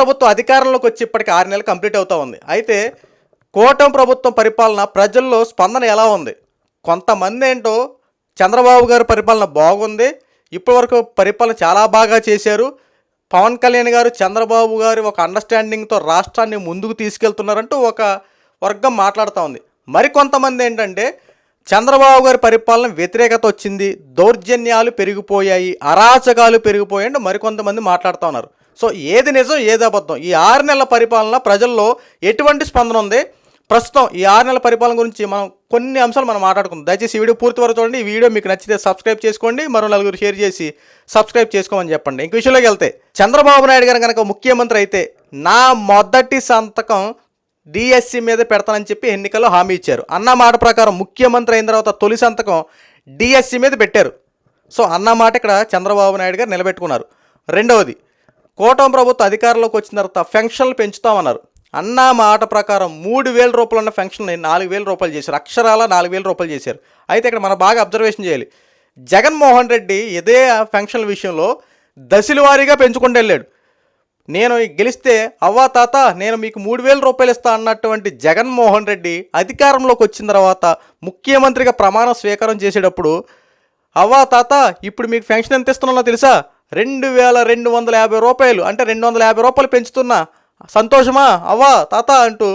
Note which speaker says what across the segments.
Speaker 1: ప్రభుత్వం అధికారంలోకి వచ్చి ఇప్పటికి ఆరు నెలలు కంప్లీట్ అవుతూ ఉంది. అయితే కూటమి ప్రభుత్వం పరిపాలన ప్రజల్లో స్పందన ఎలా ఉంది? కొంతమంది ఏంటో చంద్రబాబు గారి పరిపాలన బాగుంది. ఇప్పటివరకు పరిపాలన చాలా బాగా చేశారు. పవన్ కళ్యాణ్ గారు చంద్రబాబు గారు ఒక అండర్స్టాండింగ్తో రాష్ట్రాన్ని ముందుకు తీసుకెళ్తున్నారంటూ ఒక వర్గం మాట్లాడుతూ ఉంది. మరికొంతమంది ఏంటంటే చంద్రబాబు గారి పరిపాలన వ్యతిరేకత వచ్చింది దౌర్జన్యాలు పెరిగిపోయాయి అరాచకాలు పెరిగిపోయాయి అంటే మరికొంతమంది మాట్లాడుతూ ఉన్నారు. సో ఏది నిజం ఏది అబద్ధం? ఈ ఆరు నెలల పరిపాలన ప్రజల్లో ఎటువంటి స్పందన ఉంది? ప్రస్తుతం ఈ ఆరు నెలల పరిపాలన గురించి మనం కొన్ని అంశాలు మనం మాట్లాడుకుందాం. దయచేసి ఈ వీడియో పూర్తి వరకు చూడండి. ఈ వీడియో మీకు నచ్చితే సబ్స్క్రైబ్ చేసుకోండి. మరో నలుగురు షేర్ చేసి సబ్స్క్రైబ్ చేసుకోమని చెప్పండి. ఇంక విషయంలోకి వెళ్తే చంద్రబాబు నాయుడు గారు కనుక ముఖ్యమంత్రి అయితే నా మొదటి సంతకం డిఎస్సి మీద పెడతానని చెప్పి ఎన్నికల్లో హామీ ఇచ్చారు. అన్న మాట ప్రకారం ముఖ్యమంత్రి అయిన తర్వాత తొలి సంతకం డిఎస్సి మీద పెట్టారు. సో అన్న మాట ఇక్కడ చంద్రబాబు నాయుడు గారు నిలబెట్టుకున్నారు. రెండవది కూటమి ప్రభుత్వం అధికారంలోకి వచ్చిన తర్వాత పెన్షన్లు పెంచుతామన్నారు. అన్న మాట ప్రకారం మూడు వేల రూపాయలు ఉన్న పెన్షన్ని నాలుగు వేల రూపాయలు చేశారు. అక్షరాల నాలుగు వేల రూపాయలు చేశారు. అయితే ఇక్కడ మనం బాగా అబ్జర్వేషన్ చేయాలి. జగన్మోహన్ రెడ్డి ఇదే పెన్షన్ల విషయంలో దశల వారీగా పెంచుకుంటూ వెళ్ళాడు. నేను గెలిస్తే అవ్వా తాత నేను మీకు మూడు వేల రూపాయలు ఇస్తా అన్నటువంటి జగన్మోహన్ రెడ్డి అధికారంలోకి వచ్చిన తర్వాత ముఖ్యమంత్రిగా ప్రమాణ స్వీకారం చేసేటప్పుడు అవ్వా తాత ఇప్పుడు మీకు పెన్షన్ ఎంత ఇస్తున్నానో తెలుసా? రెండు వేల రెండు వందల యాభై రూపాయలు. అంటే రెండు వందల యాభై రూపాయలు పెంచుతున్నా. సంతోషమా? అవ్వా తాత అంటూ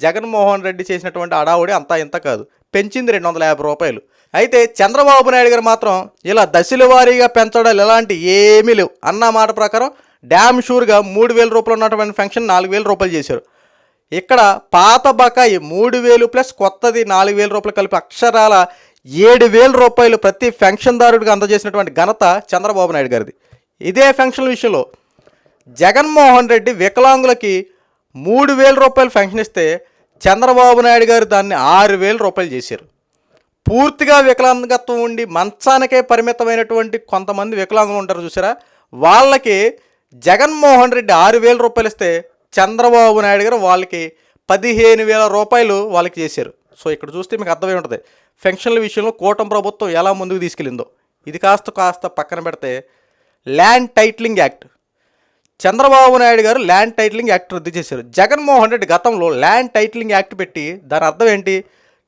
Speaker 1: జగన్మోహన్ రెడ్డి చేసినటువంటి అడావుడి అంతా ఇంత కాదు. పెంచింది రెండు వందల యాభై రూపాయలు. అయితే చంద్రబాబు నాయుడు గారు మాత్రం ఇలా దశల వారీగా పెంచడాలు ఎలాంటి ఏమీ లేవు. అన్న మాట ప్రకారం డ్యామ్ షూర్గా మూడు వేల రూపాయలు ఉన్నటువంటి ఫంక్షన్ నాలుగు వేల రూపాయలు చేశారు. ఇక్కడ పాత బకాయి మూడు వేలు ప్లస్ కొత్తది నాలుగు వేల రూపాయలు కలిపి అక్షరాల ఏడు వేల రూపాయలు ప్రతి పెన్షన్దారుడికి అందజేసినటువంటి ఘనత చంద్రబాబు నాయుడు గారిది. ఇదే పెన్షన్ల విషయంలో జగన్మోహన్ రెడ్డి వికలాంగులకి మూడు వేల రూపాయలు పెన్షన్ ఇస్తే చంద్రబాబు నాయుడు గారు దాన్ని ఆరు వేల రూపాయలు చేశారు. పూర్తిగా వికలాంగత్వం ఉండి మంచానికే పరిమితమైనటువంటి కొంతమంది వికలాంగులు ఉంటారు చూసారా? వాళ్ళకి జగన్మోహన్ రెడ్డి ఆరు వేల రూపాయలు ఇస్తే చంద్రబాబు నాయుడు గారు వాళ్ళకి పదిహేను వేల రూపాయలు వాళ్ళకి చేశారు. సో ఇక్కడ చూస్తే మీకు అర్థమై ఉంటుంది. పెన్షన్ల విషయంలో కూటమి ప్రభుత్వం ఎలా ముందుకు తీసుకెళ్ళిందో. ఇది కాస్త కాస్త పక్కన పెడితే land titling act. Chandrababu Naidu గారు ల్యాండ్ టైట్లింగ్ యాక్ట్ రద్దు చేశారు. జగన్మోహన్ రెడ్డి గతంలో ల్యాండ్ టైట్లింగ్ యాక్ట్ పెట్టి దాని అర్థం ఏంటి?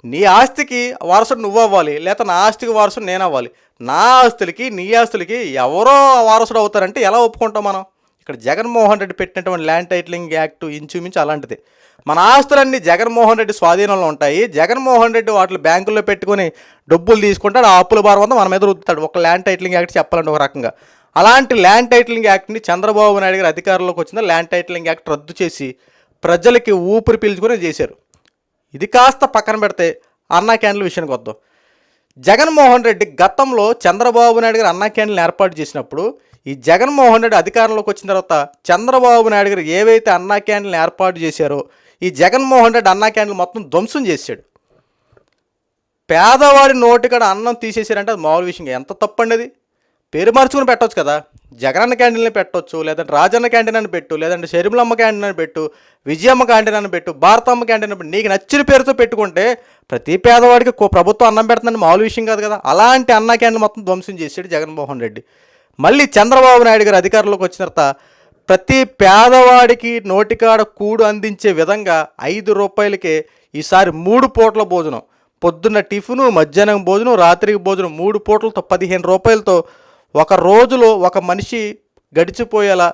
Speaker 1: నీ ఆస్తికి వారసుడు నువ్వు అవ్వాలి లేదా నా ఆస్తికి వారసుడు నేను అవ్వాలి నా ఆస్తులకి నీ ఆస్తులకి ఎవరో వారసుడు అవుతారంటే ఎలా ఒప్పుకుంటాం మనం? ఇక్కడ జగన్మోహన్ రెడ్డి పెట్టినటువంటి ల్యాండ్ టైటిలింగ్ యాక్ట్ ఇంచుమించు అలాంటిది. మన ఆస్తులన్నీ జగన్మోహన్ రెడ్డి స్వాధీనంలో ఉంటాయి. జగన్మోహన్ రెడ్డి వాటిని బ్యాంకుల్లో పెట్టుకొని డబ్బులు తీసుకుంటాడు ఆ అప్పుల భారం అంతా మన మీద రుద్దుతాడు. ఒక ల్యాండ్ టైటిలింగ్ యాక్ట్ చెప్పాలంటే ఒక రకంగా. అలాంటి ల్యాండ్ టైటిలింగ్ యాక్ట్ని చంద్రబాబు నాయుడు గారు అధికారంలోకి వచ్చిన ల్యాండ్ టైటిలింగ్ యాక్ట్ రద్దు చేసి ప్రజలకి ఊపిరి పీల్చుకుని చేశారు. ఇది కాస్త పక్కన పెడితే అన్నా క్యాండిల్ విషయానికి వద్దాం. జగన్మోహన్ రెడ్డి గతంలో చంద్రబాబు నాయుడు గారు అన్నా క్యాండిల్ని ఏర్పాటు చేసినప్పుడు ఈ జగన్మోహన్ రెడ్డి అధికారంలోకి వచ్చిన తర్వాత చంద్రబాబు నాయుడు గారు ఏవైతే అన్నా క్యాండిల్ని ఏర్పాటు చేశారో ఈ జగన్మోహన్ రెడ్డి అన్నా క్యాండిల్ మొత్తం ధ్వంసం చేశాడు. పేదవాడి నోటికాడ అన్నం తీసేసారంటే అది మామూలు విషయం. ఎంత తప్పండి అది? పేరు మార్చుకుని పెట్టవచ్చు కదా. జగనన్న క్యాంటీన్ని పెట్టవచ్చు లేదంటే రాజన్న క్యాంటీన్ అని పెట్టు లేదంటే షర్మిలమ్మ క్యాంటీన్ అని పెట్టు విజయమ్మ క్యాంటీన్ అని పెట్టు భారతమ్మ క్యాంటీన్ అని పెట్టు. నీకు నచ్చిన పేరుతో పెట్టుకుంటే ప్రతి పేదవాడికి ప్రభుత్వం అన్నం పెడుతుందని మామూలు విషయం కాదు కదా. అలాంటి అన్న క్యాంటీన్ మొత్తం ధ్వంసం చేసాడు జగన్మోహన్ రెడ్డి. మళ్ళీ చంద్రబాబు నాయుడు గారు అధికారంలోకి వచ్చిన తర్వాత ప్రతి పేదవాడికి నోటికాడ కూడు అందించే విధంగా ఐదు రూపాయలకే ఈసారి మూడు పూట్ల భోజనం. పొద్దున్న టిఫిను మధ్యాహ్నం భోజనం రాత్రికి భోజనం మూడు పూటలతో పదిహేను రూపాయలతో ఒక రోజులో ఒక మనిషి గడిచిపోయేలా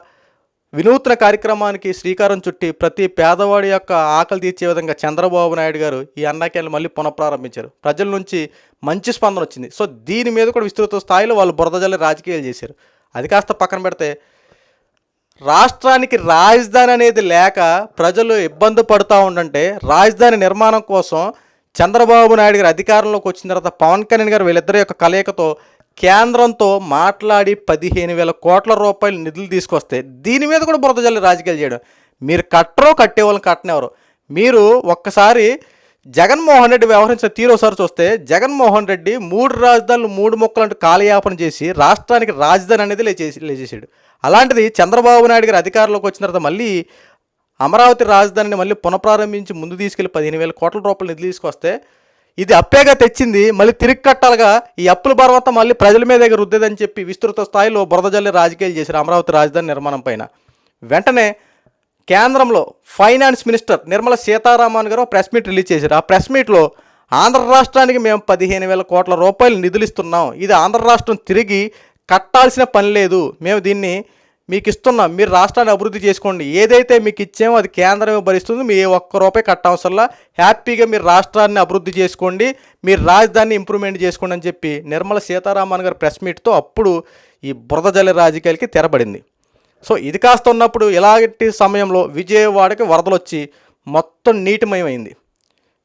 Speaker 1: వినూత్న కార్యక్రమానికి శ్రీకారం చుట్టి ప్రతి పేదవాడి యొక్క ఆకలి తీర్చే విధంగా చంద్రబాబు నాయుడు గారు ఈ అన్నాకేళ్ళు మళ్ళీ పునఃప్రారంభించారు. ప్రజల నుంచి మంచి స్పందన వచ్చింది. సో దీని మీద కూడా విస్తృత స్థాయిలో వాళ్ళు బురదజల్లి రాజకీయాలు చేశారు. అది కాస్త పక్కన పెడితే రాష్ట్రానికి రాజధాని అనేది లేక ప్రజలు ఇబ్బంది పడుతూ ఉండంటే రాజధాని నిర్మాణం కోసం చంద్రబాబు నాయుడు గారు అధికారంలోకి వచ్చిన తర్వాత పవన్ కళ్యాణ్ గారు వీళ్ళిద్దరి యొక్క కలయికతో కేంద్రంతో మాట్లాడి పదిహేను వేల కోట్ల రూపాయలు నిధులు తీసుకొస్తే దీని మీద కూడా బురద జల్లి రాజకీయాలు చేయడం. మీరు కట్టరో కట్టే వాళ్ళని కట్టనేవారు మీరు ఒక్కసారి జగన్మోహన్ రెడ్డి వ్యవహరించిన తీరు ఒకసారి చూస్తే జగన్మోహన్ రెడ్డి మూడు రాజధానులు మూడు మొక్కలు అంటూ కాలయాపన చేసి రాష్ట్రానికి రాజధాని అనేది లేచేసి లేచేసాడు అలాంటిది చంద్రబాబు నాయుడు గారు అధికారంలోకి వచ్చిన తర్వాత మళ్ళీ అమరావతి రాజధానిని మళ్ళీ పునఃప్రారంభించి ముందు తీసుకెళ్ళి పదిహేను వేల కోట్ల రూపాయలు నిధులు తీసుకొస్తే ఇది అప్పేగా తెచ్చింది మళ్ళీ తిరిగి కట్టాలిగా ఈ అప్పుల భారం మళ్ళీ ప్రజల మీద రుద్దేదని చెప్పి విస్తృత స్థాయిలో బురద జల్లి రాజకీయాలు చేశారు అమరావతి రాజధాని నిర్మాణం పైన. వెంటనే కేంద్రంలో ఫైనాన్స్ మినిస్టర్ నిర్మల సీతారామన్ గారు ప్రెస్ మీట్ రిలీజ్ చేశారు. ఆ ప్రెస్ మీట్లో ఆంధ్ర రాష్ట్రానికి మేము పదిహేను వేల కోట్ల రూపాయలు నిధులు ఇస్తున్నాం. ఇది ఆంధ్ర రాష్ట్రం తిరిగి కట్టాల్సిన పని లేదు. మేము దీన్ని మీకు ఇస్తున్నాం మీరు రాష్ట్రాన్ని అభివృద్ధి చేసుకోండి. ఏదైతే మీకు ఇచ్చామో అది కేంద్రమే భరిస్తుంది. మీ ఒక్క రూపాయి కట్టవసరంలా హ్యాపీగా మీరు రాష్ట్రాన్ని అభివృద్ధి చేసుకోండి. మీరు రాజధానిని ఇంప్రూవ్మెంట్ చేసుకోండి అని చెప్పి నిర్మల సీతారామన్ గారు ప్రెస్ మీట్తో అప్పుడు ఈ బురద జల రాజకీయాలకి తెరబడింది. సో ఇది కాస్త ఉన్నప్పుడు ఇలాంటి సమయంలో విజయవాడకి వరదలు వచ్చి మొత్తం నీటిమయమైంది.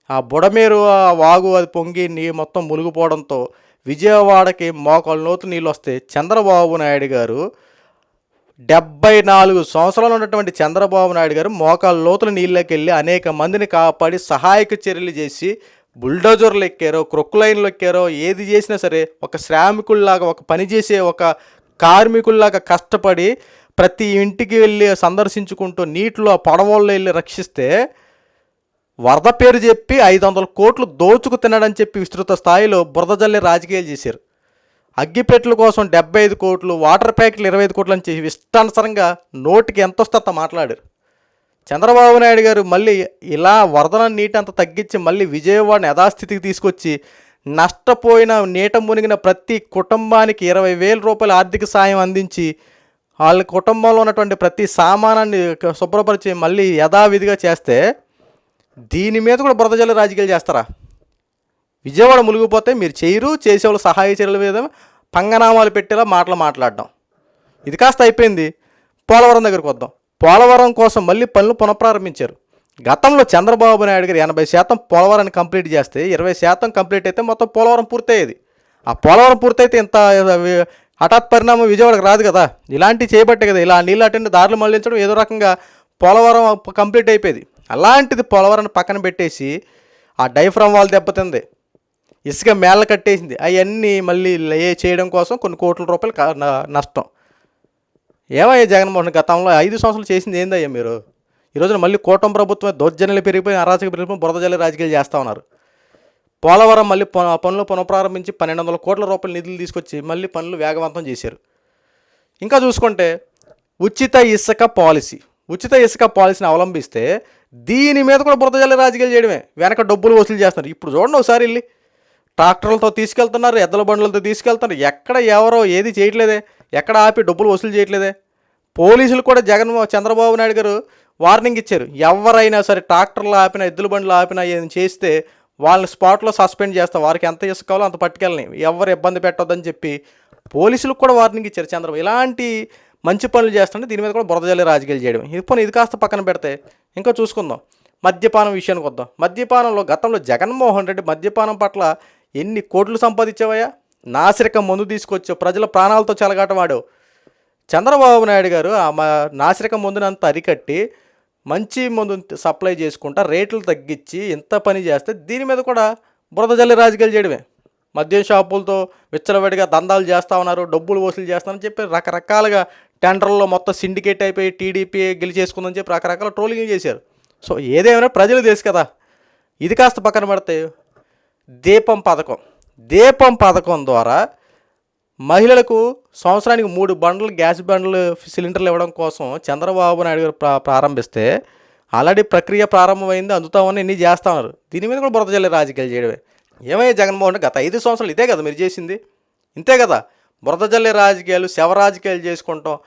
Speaker 1: ఆ బుడమేరు ఆ వాగు అది పొంగి నీ మొత్తం మునిగిపోవడంతో విజయవాడకి మోకాళ్ళ లోతు నీళ్ళు వస్తే చంద్రబాబు నాయుడు గారు డెబ్బై నాలుగు సంవత్సరాలు ఉన్నటువంటి చంద్రబాబు నాయుడు గారు మోకాలు లోతుల నీళ్ళకి వెళ్ళి అనేక మందిని కాపాడి సహాయక చర్యలు చేసి బుల్డోజర్లు ఎక్కారో క్రొక్కులైన్లు ఎక్కారో ఏది చేసినా సరే ఒక శ్రామికుల్లాగా ఒక పని చేసే ఒక కార్మికుల్లాగా కష్టపడి ప్రతి ఇంటికి వెళ్ళి సందర్శించుకుంటూ నీటిలో పడవల్లో వెళ్ళి రక్షిస్తే వరద పేరు చెప్పి ఐదు వందల కోట్లు దోచుకు తినడని చెప్పి విస్తృత స్థాయిలో బురద జల్లి రాజకీయాలు చేశారు. అగ్గిపెట్టెల కోసం డెబ్బై ఐదు కోట్లు వాటర్ ప్యాకెట్లు ఇరవై ఐదు కోట్లు అని చెప్పి ఇష్టానుసారంగా నోటికి ఎంత వస్తే అంత మాట్లాడారు. చంద్రబాబు నాయుడు గారు మళ్ళీ ఇలా వరదల నీటి అంత తగ్గించి మళ్ళీ విజయవాడని యథాస్థితికి తీసుకొచ్చి నష్టపోయిన నీట మునిగిన ప్రతి కుటుంబానికి ఇరవై వేల రూపాయల ఆర్థిక సాయం అందించి వాళ్ళ కుటుంబంలో ఉన్నటువంటి ప్రతి సామానాన్ని శుభ్రపరిచి మళ్ళీ యథావిధిగా చేస్తే దీని మీద కూడా బురదజల్లు రాజకీయాలు చేస్తారా? విజయవాడ మునిగిపోతే మీరు చేయరు చేసేవాళ్ళు సహాయ చర్యల మీద పంగనామాలు పెట్టేలా మాటలు మాట్లాడడం. ఇది కాస్త అయిపోయింది. పోలవరం దగ్గరికి వద్దాం. పోలవరం కోసం మళ్ళీ పనులు పునఃప్రారంభించారు. గతంలో చంద్రబాబు నాయుడు గారు ఎనభై శాతం పోలవరాన్ని కంప్లీట్ చేస్తే ఇరవై శాతం కంప్లీట్ అయితే మొత్తం పోలవరం పూర్తయ్యేది. ఆ పోలవరం పూర్తయితే ఇంత హఠాత్ పరిణామం విజయవాడకు రాదు కదా. ఇలాంటివి చేయబట్టే కదా. ఇలా నీళ్ళు అటెండ్ దారులు మళ్ళించడం ఏదో రకంగా పోలవరం కంప్లీట్ అయిపోయేది. అలాంటిది పోలవరాన్ని పక్కన పెట్టేసి ఆ డైఫ్రమ్ వాళ్ళు దెబ్బతింది. ఇసుక మేళ్ళ కట్టేసింది. అవన్నీ మళ్ళీ లే చేయడం కోసం కొన్ని కోట్ల రూపాయలు నష్టం. ఏమయ్యా జగన్మోహన్ గతంలో ఐదు సంవత్సరాలు చేసింది ఏందయ్యా మీరు? ఈరోజు మళ్ళీ కూటమి ప్రభుత్వం దౌర్జన్యాలు పెరిగిపోయి అరాచక పెరిగిపోయి బురద రాజకీయాలు చేస్తూ ఉన్నారు. పోలవరం మళ్ళీ ప- పనులు పునఃప్రారంభించి పన్నెండు వందల కోట్ల రూపాయల నిధులు తీసుకొచ్చి మళ్ళీ పనులు వేగవంతం చేశారు. ఇంకా చూసుకుంటే ఉచిత ఇసుక పాలసీ. ఉచిత ఇసుక పాలసీని అవలంబిస్తే దీని మీద కూడా బురద జల్లి రాజకీయాలు చేయడమే. వెనక డబ్బులు వసూలు చేస్తున్నారు. ఇప్పుడు చూడండి ఒకసారి వెళ్ళి ట్రాక్టర్లతో తీసుకెళ్తున్నారు ఎద్దల బండ్లతో తీసుకెళ్తున్నారు. ఎక్కడ ఎవరో ఏది చేయట్లేదే ఎక్కడ ఆపి డబ్బులు వసూలు చేయట్లేదే. పోలీసులు కూడా జగన్ చంద్రబాబు నాయుడు గారు వార్నింగ్ ఇచ్చారు. ఎవరైనా సరే ట్రాక్టర్లు ఆపినా ఎద్దుల బండ్లు ఆపినా ఏం చేస్తే వాళ్ళని స్పాట్లో సస్పెండ్ చేస్తాం. వారికి ఎంత ఇసుక కావాలో అంత పట్టుకెళ్ళని ఎవరు ఇబ్బంది పెట్టొద్దని చెప్పి పోలీసులకు కూడా వార్నింగ్ ఇచ్చారు చంద్రబాబు. ఇలాంటి మంచి పనులు చేస్తుంటే దీని మీద కూడా బురద జల్లి రాజకీయాలు చేయడం. ఇది పోనీ ఇది కాస్త పక్కన పెడితే ఇంకా చూసుకుందాం. మద్యపానం విషయానికి వద్దాం. మద్యపానంలో గతంలో జగన్మోహన్ రెడ్డి మద్యపానం పట్ల ఎన్ని కోట్లు సంపాదించావయ్యా? నాసిరకం మందు తీసుకొచ్చావు ప్రజల ప్రాణాలతో చెలగాటవాడు చంద్రబాబు నాయుడు గారు ఆ నాసిరకం మందునంతా అరికట్టి మంచి మందుని సప్లై చేసుకుంటా రేట్లు తగ్గించి ఇంత పని చేస్తే దీని మీద కూడా బురద జల్లి రాజకీయాలు చేయడమే. మద్యం షాపులతో విచ్చలవిడిగా దందాలు చేస్తా ఉన్నారు డబ్బులు వసూలు చేస్తానని చెప్పి రకరకాలుగా టెండర్లో మొత్తం సిండికేట్ అయిపోయి టీడీపీ గెలిచేసుకుందని చెప్పి రకరకాల ట్రోలింగ్ చేశారు. సో ఏదేమైనా ప్రజలు తెలుసు కదా. ఇది కాస్త పక్కన పెడతాయి దీపం పథకం. దీపం పథకం ద్వారా మహిళలకు సంవత్సరానికి మూడు బండ్లు గ్యాస్ బండ్లు సిలిండర్లు ఇవ్వడం కోసం చంద్రబాబు నాయుడు గారు ప్రా ప్రారంభిస్తే ఆల్రెడీ ప్రక్రియ ప్రారంభమైంది అందుతామని ఇన్ని చేస్తా ఉన్నారు. దీని మీద కూడా బురద జల్లి రాజకీయాలు చేయడమే. ఏమయ్యా జగన్మోహన్ రెడ్డి గత ఐదు సంవత్సరాలు ఇదే కదా మీరు చేసింది? ఇంతే కదా? బురద జల్లి రాజకీయాలు శవ రాజకీయాలు చేసుకుంటాం.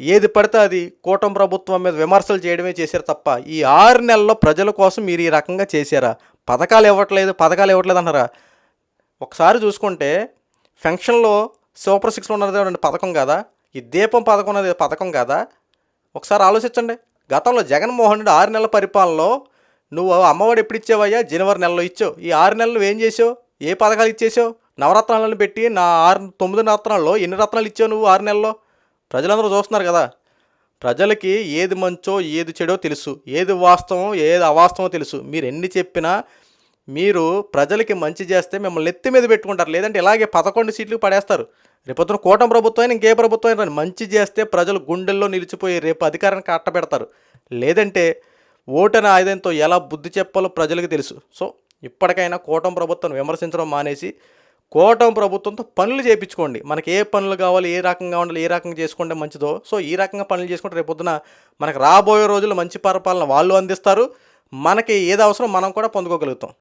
Speaker 1: ఏది పడితే అది కూటమి ప్రభుత్వం మీద విమర్శలు చేయడమే చేశారు తప్ప ఈ ఆరు నెలల్లో ప్రజల కోసం మీరు ఈ రకంగా చేశారా? పథకాలు ఇవ్వట్లేదు పథకాలు ఇవ్వట్లేదు అంటారా ఒకసారి చూసుకుంటే ఫంక్షన్లో సూపర్ సిక్స్లో ఉన్నది పథకం కాదా? ఈ దీపం పథకం అనేది పథకం కాదా? ఒకసారి ఆలోచించండి. గతంలో జగన్మోహన్ రెడ్డి ఆరు నెలల పరిపాలనలో నువ్వు అమ్మఒడి ఎప్పుడు ఇచ్చావయ్యా? జనవరి నెలలో ఇచ్చావు. ఈ ఆరు నెలలు ఏం చేసావు? ఏ పథకాలు ఇచ్చేసావు? నవరత్నాలను పెట్టి నా ఆరు తొమ్మిది రత్నాల్లో ఎన్ని రత్నాలు ఇచ్చావు నువ్వు ఆరు నెలల్లో? ప్రజలందరూ చూస్తున్నారు కదా. ప్రజలకి ఏది మంచో ఏది చెడో తెలుసు. ఏది వాస్తవం ఏది అవాస్తవమో తెలుసు. మీరు ఎన్ని చెప్పినా మీరు ప్రజలకి మంచి చేస్తే మిమ్మల్ని ఎత్తి మీద పెట్టుకుంటారు. లేదంటే ఇలాగే పదకొండు సీట్లు పడేస్తారు. రేపొద్దున కూటమి ప్రభుత్వం అయినా ఇంకే ప్రభుత్వం అయినా మంచి చేస్తే ప్రజలు గుండెల్లో నిలిచిపోయి రేపు అధికారానికి కట్టబెడతారు లేదంటే ఓటని ఆయుధంతో ఎలా బుద్ధి చెప్పాలో ప్రజలకు తెలుసు. సో ఇప్పటికైనా కూటమి ప్రభుత్వం విమర్శించడం మానేసి కోటం ప్రభుత్వంతో పనులు చేయించుకోండి. మనకి ఏ పనులు కావాలి ఏ రకంగా ఉండాలి ఏ రకంగా చేసుకుంటే మంచిదో. సో ఈ రకంగా పనులు చేసుకుంటే రేపొద్దున మనకు రాబోయే రోజుల్లో మంచి పరిపాలన వాళ్ళు అందిస్తారు. మనకి ఏది అవసరం మనం కూడా పొందుకోగలుగుతాం.